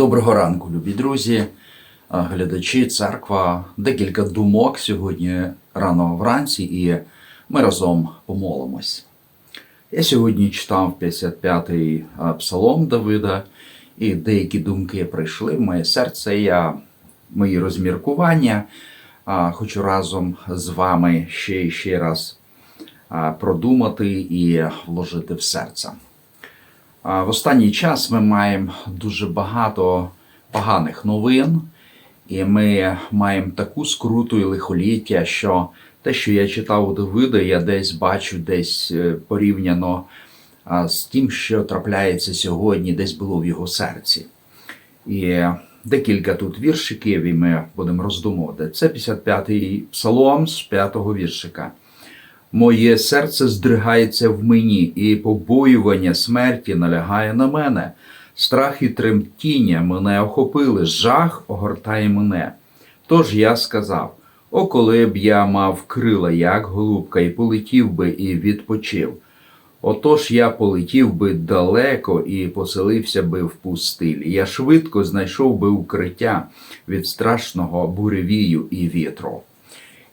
Доброго ранку, любі друзі, глядачі, церква. Декілька думок сьогодні рано вранці, і ми разом помолимось. Я сьогодні читав 55-й псалом Давида, і деякі думки прийшли в моє серце. Я мої розміркування хочу разом з вами ще і ще раз продумати і вложити в серце. В останній час ми маємо дуже багато поганих новин, і ми маємо таку скруту і лихоліття, що те, що я читав у Давида, я десь бачу, десь е, порівняно з тим, що трапляється сьогодні, десь було в його серці. І декілька тут віршиків, і ми будемо роздумувати. Це 55-й псалом з 5-го віршика. Моє серце здригається в мені, і побоювання смерті налягає на мене. Страх і тремтіння мене охопили, жах огортає мене. Тож я сказав: О, коли б я мав крила, як голубка, і полетів би і відпочив. Отож я полетів би далеко і поселився би в пустилі. Я швидко знайшов би укриття від страшного буревію і вітру.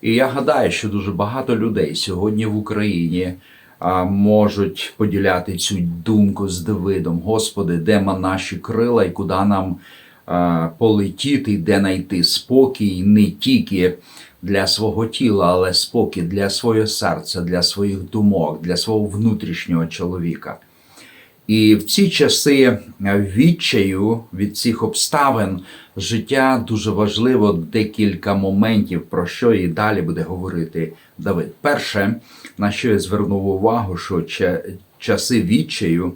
І я гадаю, що дуже багато людей сьогодні в Україні а, можуть поділяти цю думку з Давидом. Господи, де ма наші крила і куди нам а, полетіти, де знайти спокій не тільки для свого тіла, але спокій для свого серця, для своїх думок, для свого внутрішнього чоловіка. І в ці часи відчаю від цих обставин життя дуже важливо декілька моментів, про що і далі буде говорити Давид. Перше, на що я звернув увагу, що часи відчаю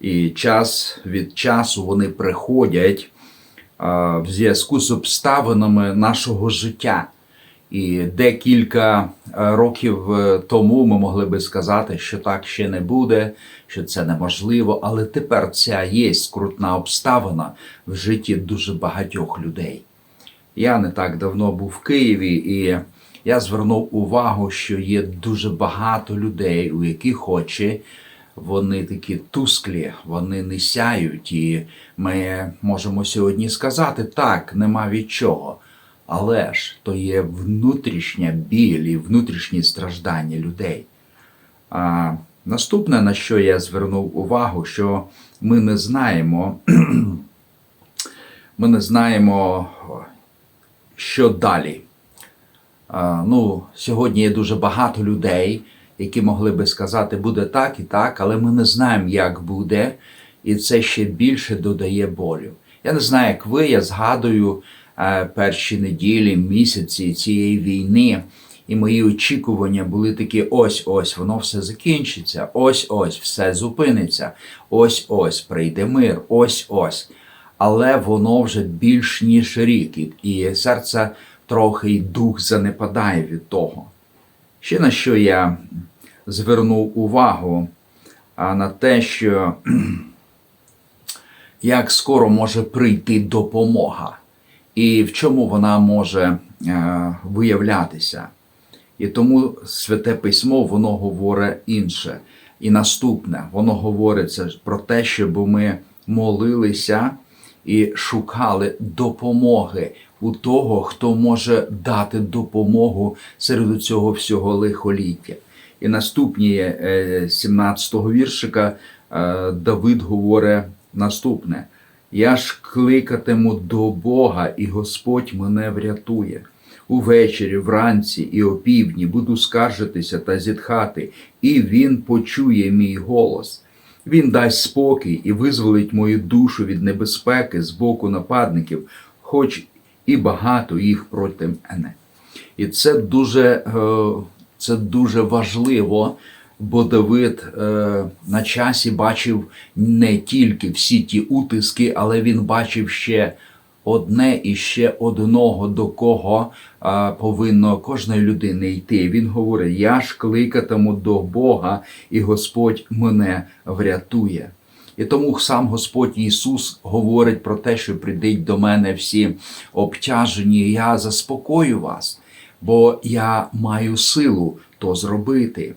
і час від часу вони приходять в зв'язку з обставинами нашого життя. І декілька е, років е, тому ми могли би сказати, що так ще не буде, що це неможливо, але тепер ця є скрутна обставина в житті дуже багатьох людей. Я не так давно був в Києві, і я звернув увагу, що є дуже багато людей, у яких очі вони такі тусклі, вони не сяють, і ми можемо сьогодні сказати так, нема від чого. Але ж то є внутрішня біль і внутрішні страждання людей. А наступне, на що я звернув увагу, що ми не знаємо, ми не знаємо, що далі. А, ну, сьогодні є дуже багато людей, які могли би сказати, буде так і так, але ми не знаємо, як буде, і це ще більше додає болю. Я не знаю, як ви, я згадую перші неділі, місяці цієї війни, і мої очікування були такі: ось-ось, воно все закінчиться, ось-ось, все зупиниться, ось-ось, прийде мир, ось-ось. Але воно вже більш ніж рік, і- серце трохи і дух занепадає від того. Ще на що я звернув увагу, а на те, що як скоро може прийти допомога, і в чому вона може е, виявлятися. І тому святе письмо воно говорить інше. І наступне, воно говориться про те, щоб ми молилися і шукали допомоги у того, хто може дати допомогу серед цього всього лихоліття. І наступні е, 17-го віршика е, Давид говорить наступне: Я ж кликатиму до Бога, і Господь мене врятує. Увечері, вранці і опівдні буду скаржитися та зітхати, і він почує мій голос. Він дасть спокій і визволить мою душу від небезпеки з боку нападників, хоч і багато їх проти мене. І це дуже, е, це дуже важливо, бо Давид е, на часі бачив не тільки всі ті утиски, але він бачив ще одне і ще одного, до кого а, повинно кожної людини йти. Він говорить: Я ж кликатиму до Бога, і Господь мене врятує. І тому сам Господь Ісус говорить про те, що прийдіть до мене всі обтяжені, я заспокою вас, бо я маю силу то зробити.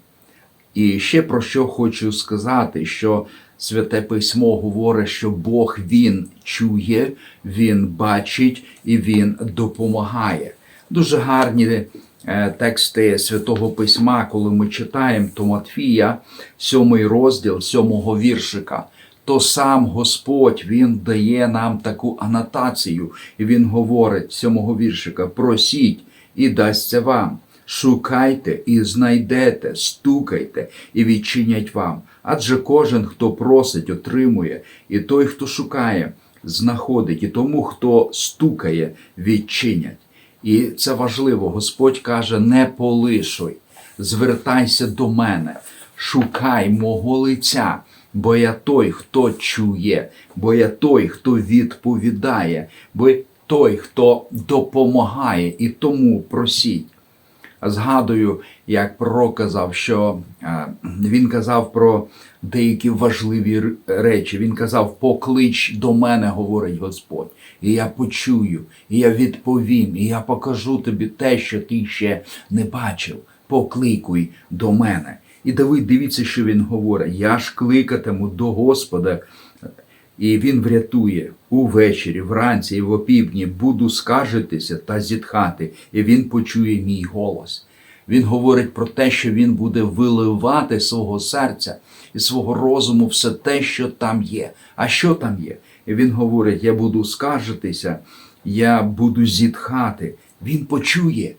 І ще про що хочу сказати, що Святе письмо говорить, що Бог Він чує, Він бачить і Він допомагає. Дуже гарні е, тексти Святого Письма, коли ми читаємо то Матфія, сьомий розділ, сьомого віршика. То сам Господь Він дає нам таку анотацію, і Він говорить сьомого віршика: просіть і дасться вам. Шукайте і знайдете, стукайте і відчинять вам. Адже кожен, хто просить, отримує, і той, хто шукає, знаходить, і тому, хто стукає, відчинять. І це важливо. Господь каже: не полишуй, звертайся до мене, шукай мого лиця, бо я той, хто чує, бо я той, хто відповідає, бо той, хто допомагає, і тому просіть. Згадую, як пророк казав, що е, він казав про деякі важливі речі. Він казав: поклич до мене, говорить Господь, і я почую, і я відповім, і я покажу тобі те, що ти ще не бачив. Покликуй до мене. І Давид, дивіться, що він говорить: я ж кликатиму до Господа, і він врятує увечері, вранці і в опівдні буду скаржитися та зітхати, і він почує мій голос. Він говорить про те, що він буде виливати свого серця і свого розуму все те, що там є. А що там є? І він говорить: я буду скаржитися, я буду зітхати. Він почує.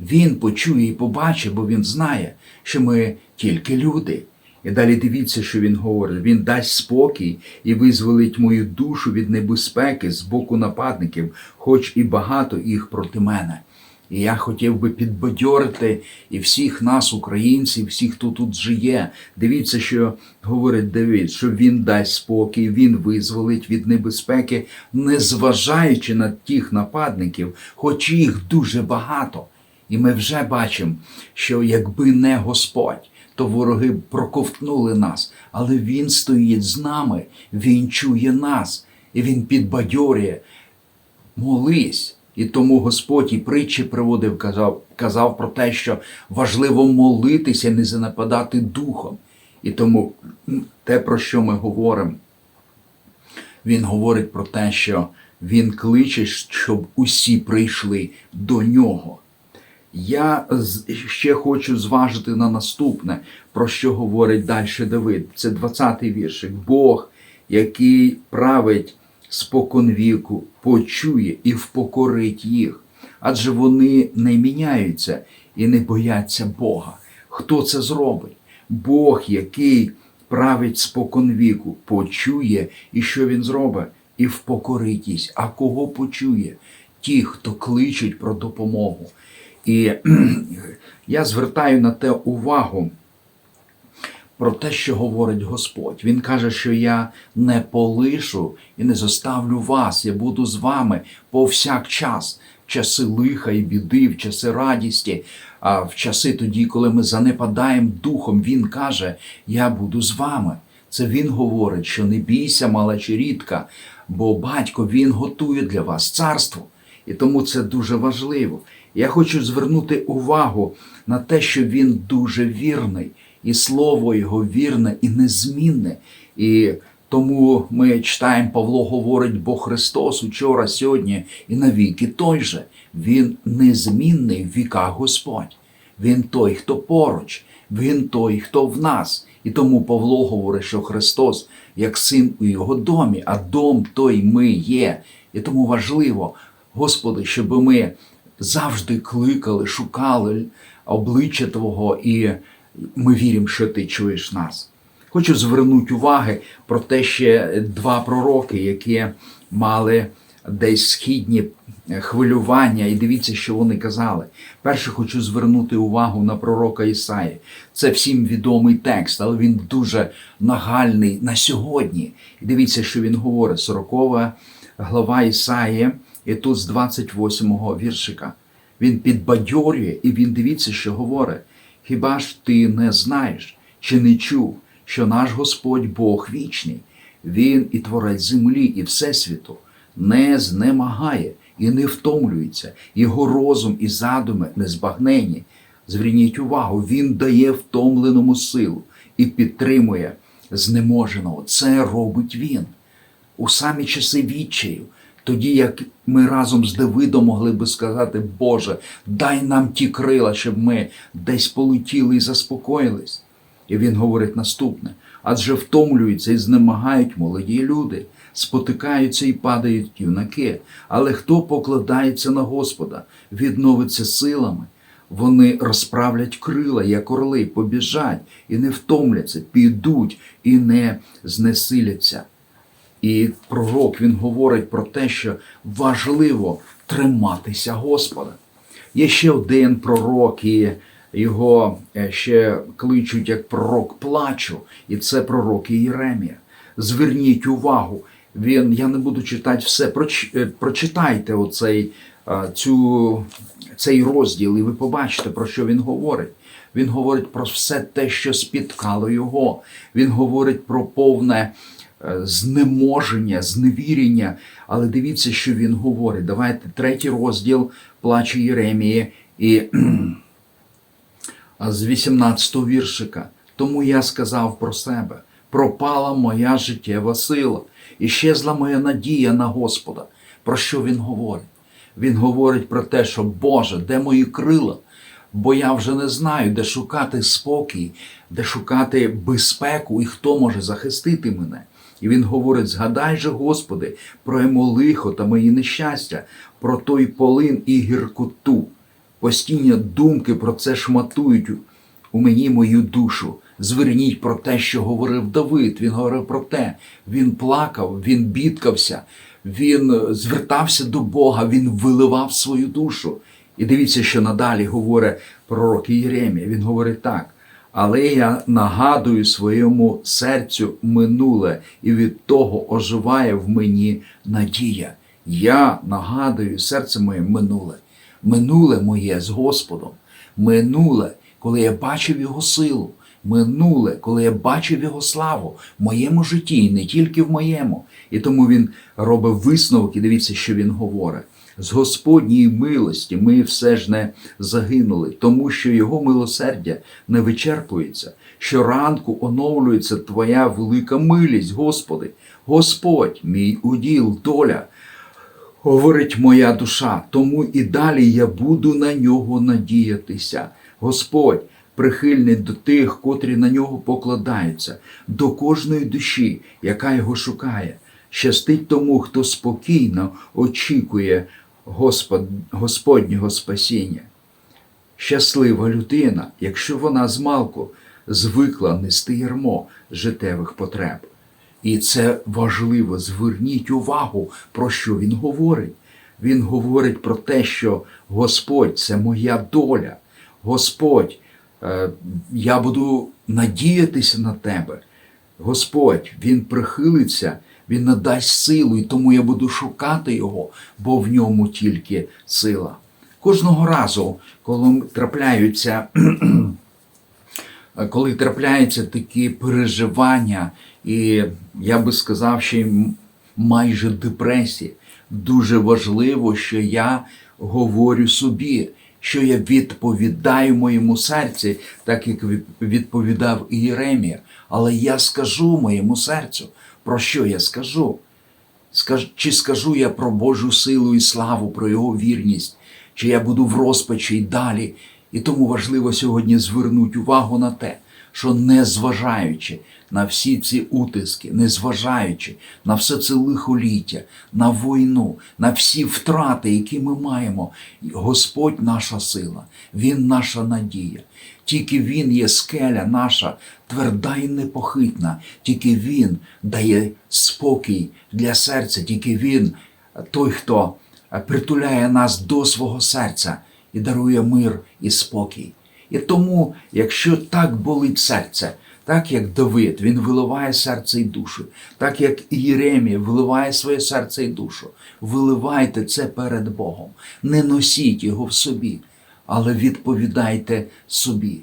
Він почує і побачить, бо він знає, що ми тільки люди. І далі дивіться, що він говорить. Він дасть спокій і визволить мою душу від небезпеки з боку нападників, хоч і багато їх проти мене. І я хотів би підбадьорити і всіх нас, українців, всіх, хто тут жиє. Дивіться, що говорить Давид, що він дасть спокій, він визволить від небезпеки, незважаючи на тих нападників, хоч їх дуже багато. І ми вже бачимо, що якби не Господь, то вороги проковтнули нас, але Він стоїть з нами, Він чує нас, і Він підбадьорює. Молись. І тому Господь і притчі приводив, казав, казав про те, що важливо молитися, не занападати духом. І тому те, про що ми говоримо, він говорить про те, що він кличе, щоб усі прийшли до нього. Я ще хочу зважити на наступне, про що говорить далі Давид. Це 20-й віршик. Бог, який править споконвіку, почує і впокорить їх, адже вони не міняються і не бояться Бога. Хто це зробить? Бог, який править споконвіку, почує, і що він зробить? І впокорить. А кого почує? Ті, хто кличуть про допомогу. І я звертаю на те увагу про те, що говорить Господь. Він каже, що я не полишу і не заставлю вас, я буду з вами повсякчас, в часи лиха і біди, в часи радісті, а в часи тоді, коли ми занепадаємо духом, Він каже: Я буду з вами. Це він говорить, що не бійся, мала чи рідка, бо батько він готує для вас царство. І тому це дуже важливо. Я хочу звернути увагу на те, що він дуже вірний, і слово його вірне і незмінне. І тому ми читаємо, Павло говорить, бо Христос учора, сьогодні і навіки той же. Він незмінний в віках Господь. Він той, хто поруч, він той, хто в нас. І тому Павло говорить, що Христос як син у його домі, а дом той ми є. І тому важливо, Господи, щоб ми завжди кликали, шукали обличчя Твого, і ми віримо, що Ти чуєш нас. Хочу звернути уваги про те, ще два пророки, які мали десь східні хвилювання, і дивіться, що вони казали. Перше, хочу звернути увагу на пророка Ісаї. Це всім відомий текст, але він дуже нагальний на сьогодні. І дивіться, що він говорить. 40 глава Ісаї, і тут з 28-го віршика. Він підбадьорює, і він дивіться, що говорить. Хіба ж ти не знаєш чи не чув, що наш Господь Бог вічний, Він і творець землі, і всесвіту, не знемагає і не втомлюється, його розум і задуми не збагнені. Зверніть увагу, він дає втомленому силу і підтримує знеможеного. Це робить він у самі часи відчаю. Тоді, як ми разом з Давидом могли би сказати, Боже, дай нам ті крила, щоб ми десь полетіли і заспокоїлись. І він говорить наступне: адже втомлюються і знемагають молоді люди, спотикаються і падають юнаки. Але хто покладається на Господа, відновиться силами. Вони розправлять крила, як орли, побіжать і не втомляться, підуть і не знесиляться. І пророк він говорить про те, що важливо триматися Господа. Є ще один пророк, і його е, ще кличуть як пророк плачу, і це пророк Єремія. Зверніть увагу, він, я не буду читати все, проч, е, прочитайте оцей, е, цю, цей розділ, і ви побачите, про що він говорить. Він говорить про все те, що спіткало його. Він говорить про повне знеможення, зневірення. Але дивіться, що він говорить. Давайте третій розділ плаче Єремії і з 18-го віршика. Тому я сказав про себе: пропала моя життєва сила, і щезла моя надія на Господа. Про що він говорить? Він говорить про те, що Боже, де мої крила? Бо я вже не знаю, де шукати спокій, де шукати безпеку і хто може захистити мене. І він говорить: згадай же, Господи, про йому лихо та мої нещастя, про той полин і гіркоту. Постійні думки про це шматують у- мені мою душу. Зверніть про те, що говорив Давид. Він говорив про те, він плакав, він бідкався, він звертався до Бога, він виливав свою душу. І дивіться, що надалі говорить пророк Єремія. Він говорить так. Але я нагадую своєму серцю минуле, і від того оживає в мені надія. Я нагадую серце моє минуле, минуле моє з Господом, минуле, коли я бачив Його силу, минуле, коли я бачив Його славу в моєму житті, і не тільки в моєму. І тому він робить висновок, і дивіться, що він говорить. З Господньої милості ми все ж не загинули, тому що Його милосердя не вичерпується. Щоранку оновлюється Твоя велика милість, Господи. Господь, мій уділ, доля, говорить моя душа, тому і далі я буду на нього надіятися. Господь прихильний до тих, котрі на нього покладаються, до кожної душі, яка його шукає. Щастить тому, хто спокійно очікує Господ, Господнього спасіння. Щаслива людина, якщо вона змалку звикла нести ярмо життєвих потреб. І це важливо. Зверніть увагу, про що він говорить. Він говорить про те, що Господь це моя доля. Господь, е, я буду надіятися на тебе. Господь, Він прихилиться, Він надасть силу, і тому я буду шукати Його, бо в ньому тільки сила. Кожного разу, коли трапляються коли трапляються такі переживання, і я би сказав, що майже депресії, дуже важливо, що я говорю собі, що я відповідаю моєму серці, так як відповідав Єремія. Але я скажу моєму серцю, про що я скажу? Чи скажу я про Божу силу і славу, про Його вірність, чи я буду в розпачі й далі. І тому важливо сьогодні звернути увагу на те, що незважаючи на всі ці утиски, незважаючи на все це лихоліття, на війну, на всі втрати, які ми маємо, Господь наша сила, Він наша надія. Тільки Він є скеля наша, тверда і непохитна, тільки Він дає спокій для серця, тільки Він той, хто притуляє нас до свого серця і дарує мир і спокій. І тому, якщо так болить серце, так як Давид, він виливає серце і душу, так як Єремія виливає своє серце і душу, виливайте це перед Богом, не носіть його в собі, але відповідайте собі.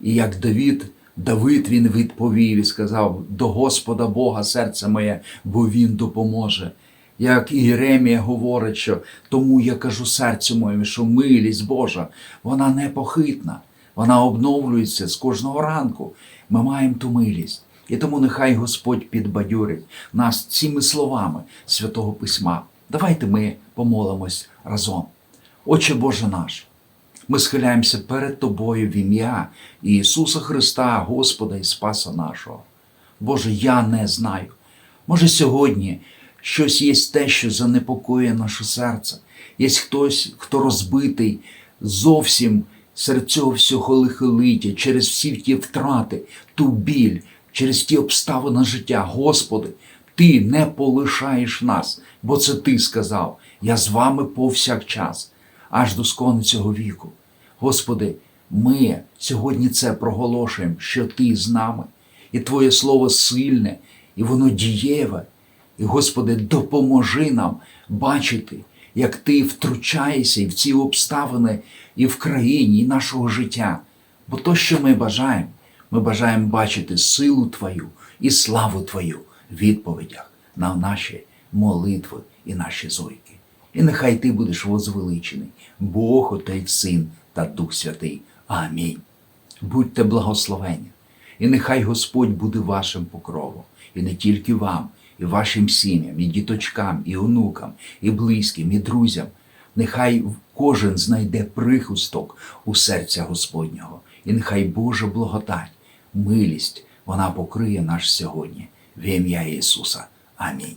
І як Давид, Давид він відповів і сказав: до Господа Бога серце моє, бо Він допоможе. Як Єремія говорить, що тому я кажу серцю моєму, що милість Божа, вона непохитна, вона обновлюється з кожного ранку. Ми маємо ту милість. І тому нехай Господь підбадьорить нас цими словами Святого Письма. Давайте ми помолимось разом. Отче Боже наш, ми схиляємося перед Тобою в ім'я Ісуса Христа, Господа і Спаса нашого. Боже, я не знаю. Може, сьогодні щось є те, що занепокоює наше серце. Є хтось, хто розбитий зовсім серед цього всього лихолиття, через всі ті втрати, ту біль, через ті обставини життя. Господи, Ти не полишаєш нас, бо це Ти сказав. Я з вами повсякчас, аж до скону цього віку. Господи, ми сьогодні це проголошуємо, що Ти з нами, і Твоє Слово сильне, і воно дієве. І, Господи, допоможи нам бачити, як Ти втручаєшся і в ці обставини і в країні, і нашого життя. Бо то, що ми бажаємо, ми бажаємо бачити силу Твою і славу Твою в відповідях на наші молитви і наші зойки. І нехай Ти будеш возвеличений, Бог, Отець, Син та Дух Святий. Амінь. Будьте благословені, і нехай Господь буде вашим покровом, і не тільки вам, і вашим сім'ям, і діточкам, і онукам, і близьким, і друзям. Нехай кожен знайде прихисток у серця Господнього, і нехай Божа благодать, милість, вона покриє наш сьогодні в ім'я Ісуса. Амінь.